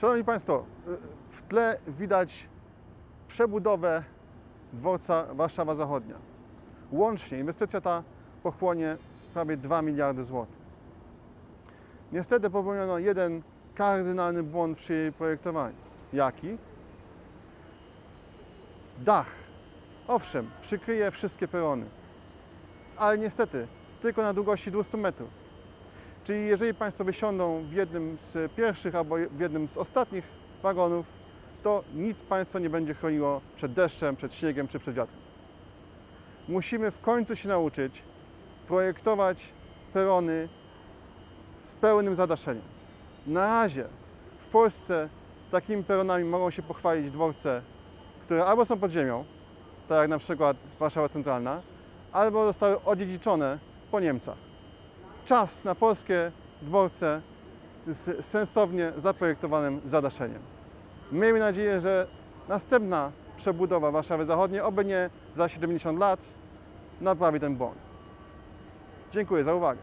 Szanowni Państwo, y, w tle widać przebudowę dworca Warszawa Zachodnia. Łącznie inwestycja ta pochłonie prawie 2 miliardy złotych. Niestety popełniono jeden kardynalny błąd przy jej projektowaniu. Jaki? Dach. Owszem, przykryje wszystkie perony, ale niestety tylko na długości 200 metrów. Czyli jeżeli Państwo wysiądą w jednym z pierwszych albo w jednym z ostatnich wagonów, to nic Państwa nie będzie chroniło przed deszczem, przed śniegiem czy przed wiatrem. Musimy w końcu się nauczyć projektować perony z pełnym zadaszeniem. Na razie w Polsce takimi peronami mogą się pochwalić dworce, które albo są pod ziemią, tak jak na przykład Warszawa Centralna, albo zostały odziedziczone po Niemcach. Czas na polskie dworce z sensownie zaprojektowanym zadaszeniem. Miejmy nadzieję, że następna przebudowa Warszawy Zachodniej, oby nie za 70 lat, naprawi ten błąd. Dziękuję za uwagę.